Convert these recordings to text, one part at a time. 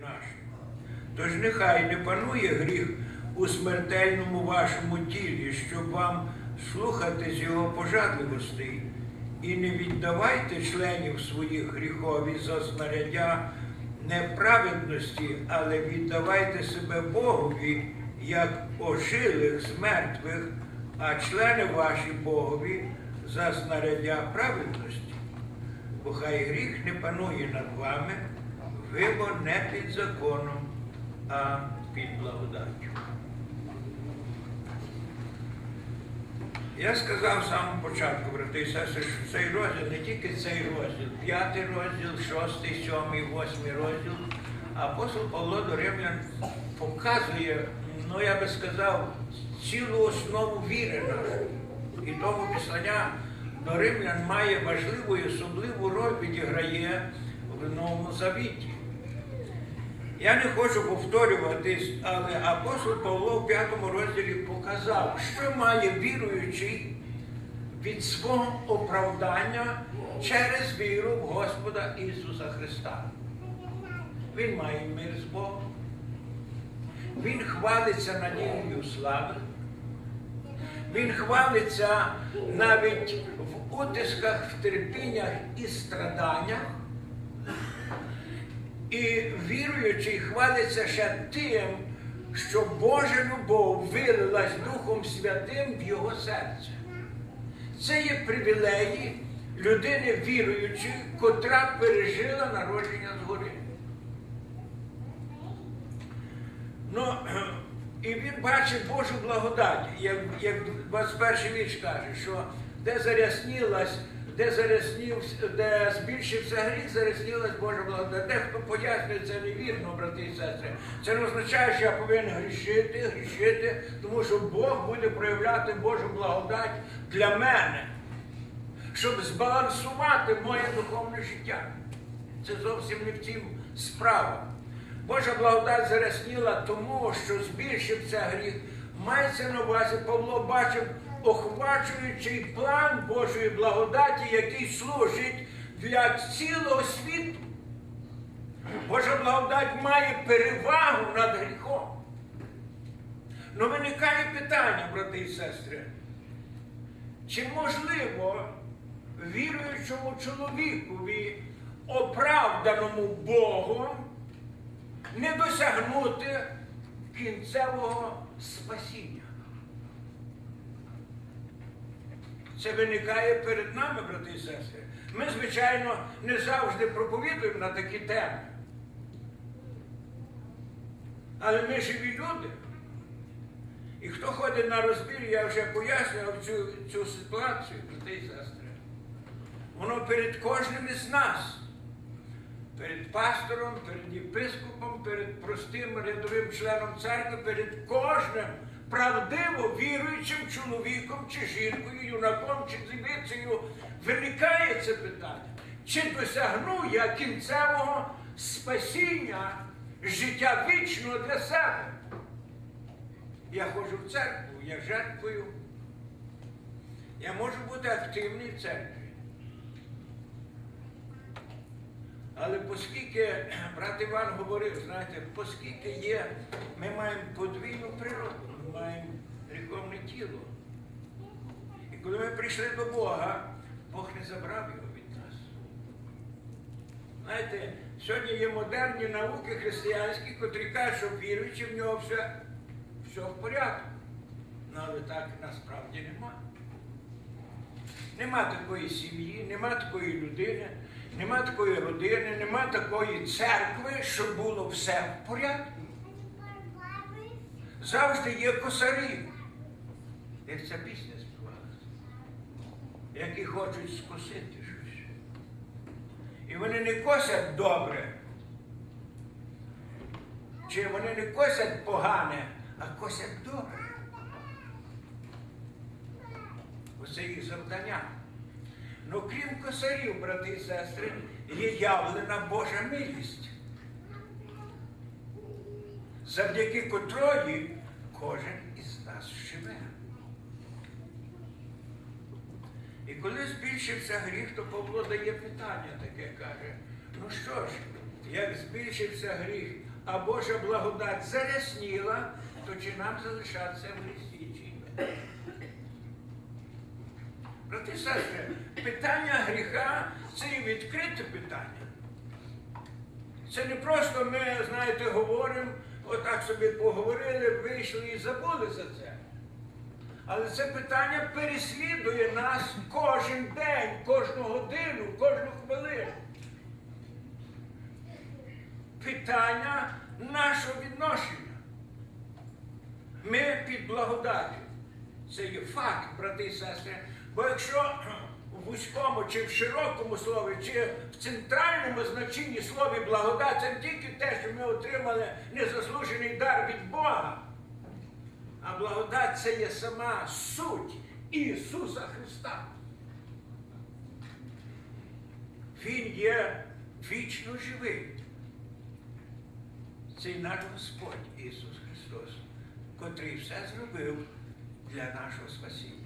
нашому. Тож нехай не панує гріх у смертельному вашому тілі, щоб вам слухатись його пожадливостей, і не віддавайте членів своїх гріхові за знаряддя неправедності, але віддавайте себе Богові як ожилих з мертвих, а члени ваші Богові за знаряддя праведності. Бо хай гріх не панує над вами, ви бо не під законом, а під благодаттю. Я сказав з самого початку, брати і сестри, що цей розділ, не тільки цей розділ, п'ятий розділ, шостий, сьомий, восьмий розділ, апостол Павло до Римлян показує, ну я би сказав, цілу основу віри нашої. І тому післання до Римлян має важливу і особливу роль відіграє в Новому Завіті. Я не хочу повторюватись, але апостол Павло в п'ятому розділі показав, що має віруючий від свого оправдання через віру в Господа Ісуса Христа. Він має мир з Богом. Він хвалиться надією слави. Він хвалиться навіть в утисках, в терпіннях і страданнях. І віруючий хвалиться ще тим, що Божа любов вилилась Духом Святим в його серце. Це є привілеї людини віруючої, котра пережила народження згори. Ну, і він бачить Божу благодать, як, як 21 вірш каже, що де заряснілась, де заряснівся, де збільшився гріх, заряснілась Божа благодать. Дехто пояснює це невірно, брати і сестри. Це не означає, що я повинен грішити, грішити, тому що Бог буде проявляти Божу благодать для мене, щоб збалансувати моє духовне життя. Це зовсім не в цім справа. Божа благодать зарясніла тому, що збільшився гріх. Мається на увазі, Павло бачив охвачуючий план Божої благодаті, який служить для цілого світу. Божа благодать має перевагу над гріхом. Ну виникає питання, брати і сестри. Чи можливо віруючому чоловікові, оправданому Богом, не досягнути кінцевого спасіння? Це виникає перед нами, брати і сестри. Ми, звичайно, не завжди проповідуємо на такі теми. Але ми живі люди. І хто ходить на розбір, я вже пояснював цю, цю ситуацію, брати і сестри. Воно перед кожним із нас, перед пастором, перед єпископом, перед простим рядовим членом церкви, перед кожним правдиво віруючим чоловіком чи жінкою, юнаком чи дівицею виникає це питання. Чи досягну я кінцевого спасіння життя вічного для себе? Я ходжу в церкву, я жертвую. Я можу бути активний в церкві. Але оскільки брат Іван говорив, знаєте, оскільки є, ми маємо подвійну природу, маємо гріховне тіло. І коли ми прийшли до Бога, Бог не забрав його від нас. Знаєте, сьогодні є модерні науки християнські, котрі кажуть, що віруючи в нього все, все в порядку. Ну, але так насправді нема. Нема такої сім'ї, нема такої людини, нема такої родини, нема такої церкви, щоб було все в порядку. Завжди є косарі. Як ця пісня співалася, які хочуть скосити щось. І вони не косять добре. Чи вони не косять погане, а косять добре. Оце їх завдання. Ну, крім косарів, брати і сестри, є явлена Божа милість, завдяки котрої кожен із нас живе. І коли збільшився гріх, то Павло дає питання таке, каже, ну що ж, як збільшився гріх, а Божа благодать зарясніла, то чи нам залишатися в грісі? чи ні? Брати сестри, питання гріха це і відкрите питання. Це не просто ми, знаєте, говоримо, отак собі поговорили, вийшли і забули за це. Але це питання переслідує нас кожен день, кожну годину, кожну хвилину. Питання нашого відношення. Ми під благодаттю. Це є факт, брати і сестри. Бо якщо вузькому чи в широкому слові, чи в центральному значенні слові благодать, це не тільки те, що ми отримали незаслужений дар від Бога. А благодать це є сама суть Ісуса Христа. Він є вічно живий. Цей наш Господь Ісус Христос, котрий все зробив для нашого спасіння.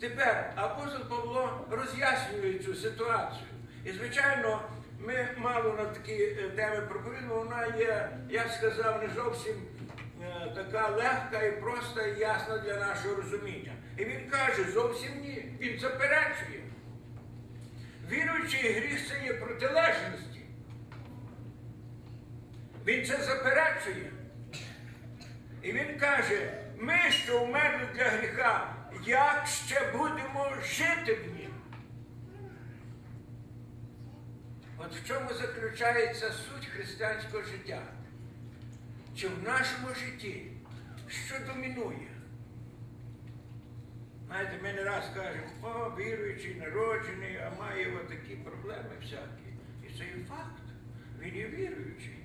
Тепер апостол Павло роз'яснює цю ситуацію. І, звичайно, ми мало на такі е, теми проповідуємо, вона є, я сказав, не зовсім е, така легка і проста і ясна для нашого розуміння. І він каже, зовсім ні. Він заперечує. Віруючий гріх це є протилежності. Він це заперечує. І він каже, ми, що вмерли для гріха, як ще будемо жити в нім? От в чому заключається суть християнського життя? Чи в нашому житті що домінує? Знаєте, ми не раз кажемо, о, віруючий, народжений, а має отакі проблеми всякі. І це є факт. Він є віруючий.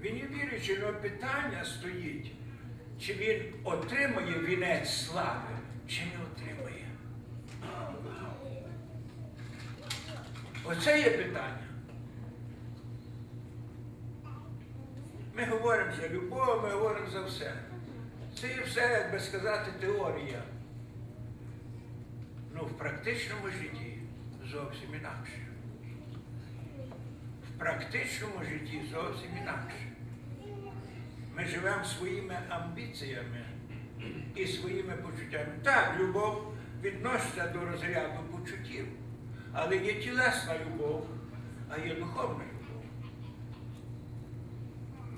Він є віруючий, але питання стоїть, чи він отримає вінець слави, чи не отримає. Оце є питання. Ми говоримо за любов, ми говоримо за все. Це є все, як би сказати, теорія. Ну, в практичному житті зовсім інакше. В практичному житті зовсім інакше. Ми живемо своїми амбіціями і своїми почуттями. Так, любов відноситься до розряду почуттів, але є тілесна любов, а є духовна любов.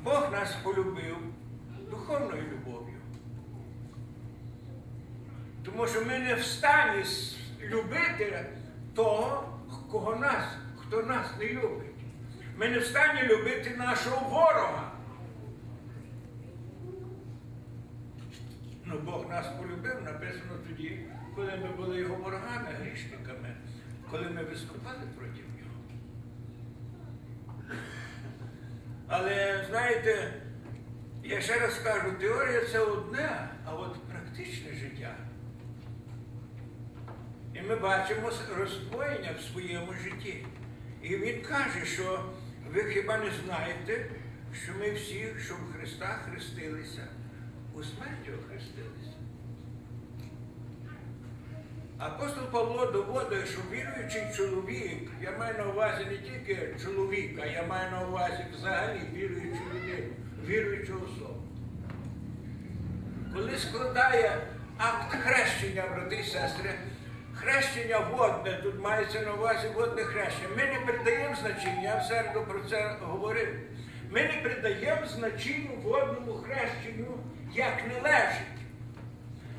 Бог нас полюбив духовною любов'ю. Тому що ми не в стані любити того, кого нас, хто нас не любить. Ми не в стані любити нашого ворога. Ну, Бог нас полюбив, написано тоді, коли ми були його ворогами, грішниками, коли ми виступали проти нього. Але знаєте, я ще раз кажу, теорія це одне, а от практичне життя. І ми бачимо роздвоєння в своєму житті. І він каже, що ви хіба не знаєте, що ми всі, що в Христа хрестилися, у смерті охрестилися. Апостол Павло доводить, що віруючий чоловік, я маю на увазі не тільки чоловіка, я маю на увазі взагалі віруючу людину, віруючу особу. Коли складає акт хрещення, брати і сестри, хрещення водне, тут мається на увазі водне хрещення. Ми не придаємо значення, я в середу про це говорив. Ми не придаємо значенню водному хрещенню, як належить.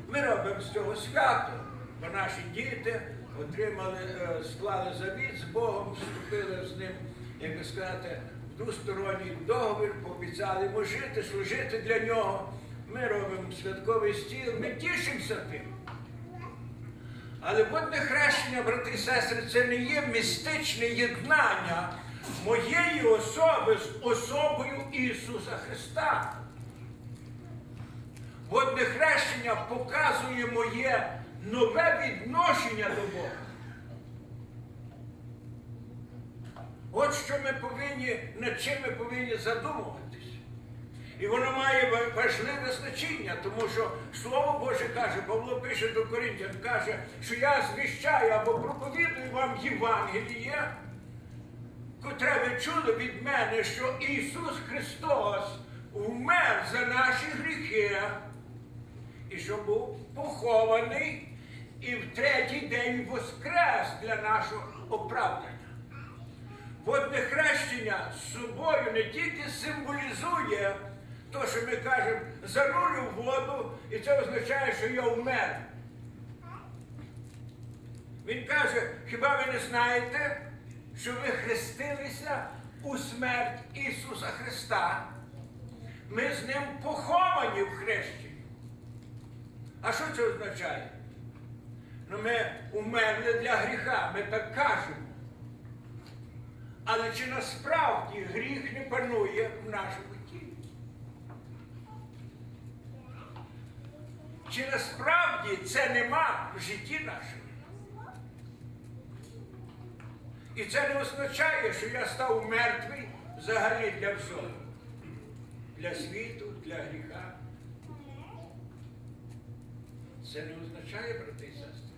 Ми робимо з цього свято, бо наші діти отримали, е, склали завіт з Богом, вступили з ним, як би сказати, в двосторонній договір, пообіцяли йому жити, служити для нього. Ми робимо святковий стіл, ми тішимося тим. Але водне хрещення, брати і сестри, це не є містичне єднання моєї особи з особою Ісуса Христа. Водне хрещення показує моє нове відношення до Бога. От що ми повинні, над чим ми повинні задумуватись. І воно має важливе значення, тому що Слово Боже каже, Павло пише до Коринтян, каже, що я звіщаю або проповідую вам Євангеліє, котре ви чули від мене, що Ісус Христос вмер за наші гріхи, і що був похований, і в третій день воскрес для нашого оправдання. Водне хрещення з собою не тільки символізує те, що ми кажемо, занурю в воду, і це означає, що я вмер. Він каже, хіба ви не знаєте, що ви хрестилися у смерть Ісуса Христа? Ми з ним поховані в хрещенні. А що це означає? Ну, ми умерли для гріха, ми так кажемо. Але чи насправді гріх не панує в нашому тілі? Чи насправді це нема в житті нашому? І це не означає, що я став мертвий взагалі для всього. Для світу, для гріха. Це не означає, брати і сестри.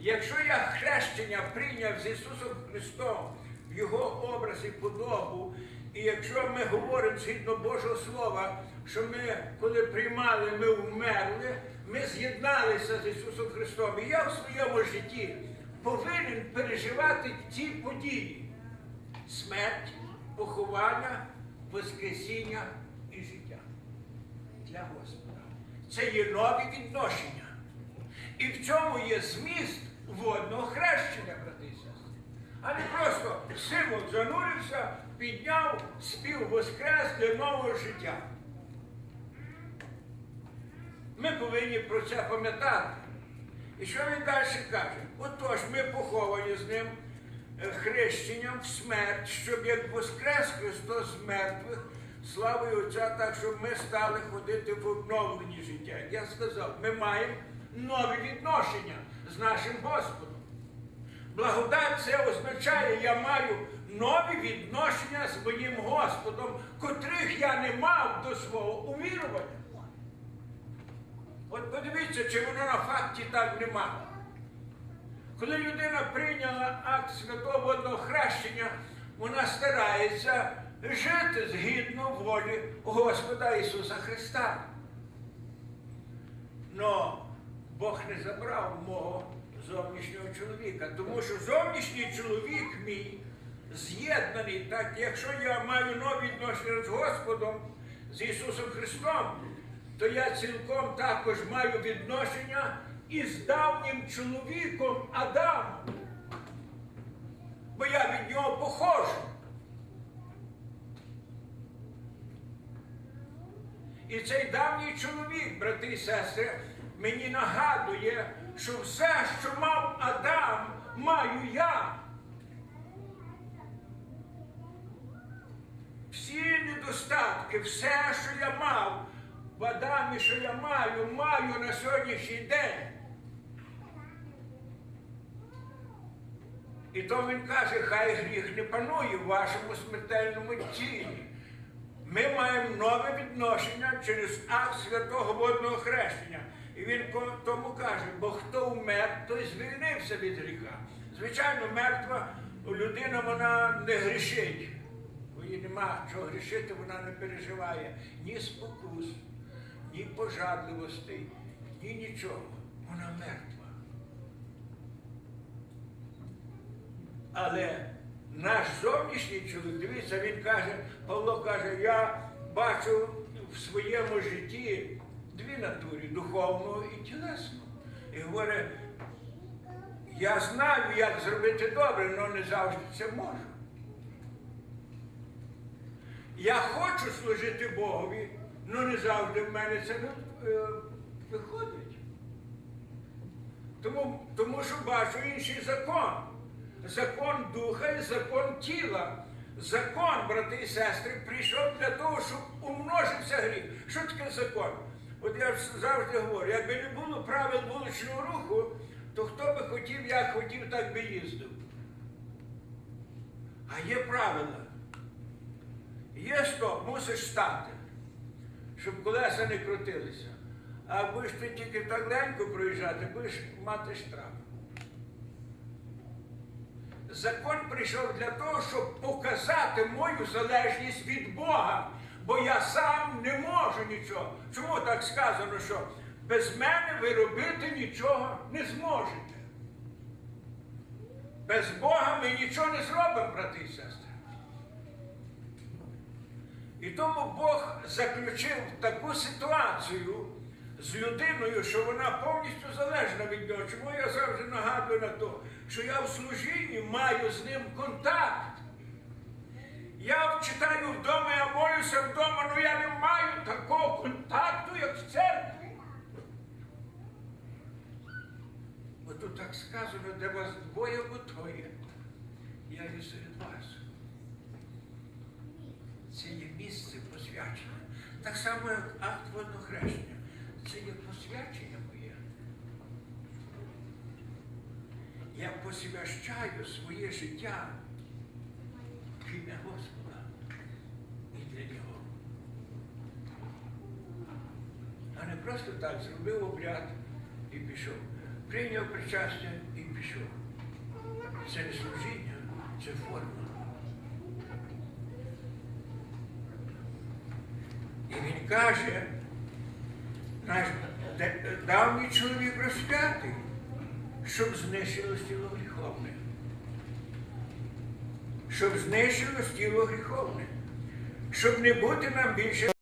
Якщо я хрещення прийняв з Ісусом Христом в Його образ і подобу, і якщо ми говоримо згідно Божого Слова, що ми, коли приймали, ми вмерли, ми з'єдналися з Ісусом Христом. І я в своєму житті повинен переживати ці події: смерть, поховання, Воскресіння і життя для Господа. Це є нові відношення. І в цьому є зміст водного хрещення, брати і сестри. А не просто символ занурився, підняв, спів воскрес для нового життя. Ми повинні про це пам'ятати. І що він далі каже? Отож, ми поховані з ним е, хрещенням в смерть, щоб як воскрес Христос з мертвих, славою Отця, так, щоб ми стали ходити в обновленні життя. Я сказав, ми маємо нові відношення з нашим Господом. Благодать це означає, я маю нові відношення з моїм Господом, котрих я не мав до свого увірування. От подивіться, чи воно на факті так нема. Коли людина прийняла акт святого водного хрещення, вона старається жити згідно волі Господа Ісуса Христа. Но Бог не забрав мого зовнішнього чоловіка, тому що зовнішній чоловік мій з'єднаний, так якщо я маю нові відношення з Господом, з Ісусом Христом, то я цілком також маю відношення із давнім чоловіком Адамом. Бо я від нього похожу. І цей давній чоловік, брати і сестри, мені нагадує, що все, що мав Адам, маю я. Всі недостатки, все, що я мав в Адамі, що я маю, маю на сьогоднішній день. І то він каже, хай гріх не панує в вашому смертельному тілі. Ми маємо нове відношення через акт святого водного хрещення. І він тому каже, бо хто вмер, той звільнився від гріха. Звичайно, мертва людина вона не грішить. Бо їй нема чого грішити, вона не переживає ні спокус, ні пожадливостей, ні нічого. Вона мертва. Але наш зовнішній чоловік, дивіться, він каже, Павло каже, я бачу в своєму житті дві натури духовну і тілесну. І говорить, я знаю, як зробити добре, але не завжди це можу. Я хочу служити Богові, але не завжди в мене це е, виходить. Тому, тому що бачу інший закон. Закон духа і закон тіла. Закон, брати і сестри, прийшов для того, щоб умножився гріх. Що таке закон? От я завжди говорю, якби не було правил вуличного руху, то хто би хотів, як хотів, так би їздив. А є правила. Є стоп, мусиш стати, щоб колеса не крутилися. А будеш ти тільки так легко проїжджати, будеш мати штраф. Закон прийшов для того, щоб показати мою залежність від Бога. Бо я сам не можу нічого. Чому так сказано, що без мене ви робити нічого не зможете? Без Бога ми нічого не зробимо, брати і сестри. І тому Бог заключив таку ситуацію з людиною, що вона повністю залежна від нього. Чому я завжди нагадую на то, що я в служінні маю з ним контакт. Я читаю вдома, я молюся вдома, але я не маю такого контакту, як в церкві. Бо тут так сказано, де вас двоє або троє. Я є серед вас. Це є місце посвячення. Так само, як акт водохрещення. Це є посвячення моє. Я посвящаю своє життя в ім'я Господа і для Нього. А не просто так зробив обряд і пішов. Прийняв причастя і пішов. Це не служіння, це форма. І він каже, наш давній чоловік розп'ятий, щоб знищилось тіло гріховне. Щоб знищилось тіло гріховне. Щоб не бути нам більше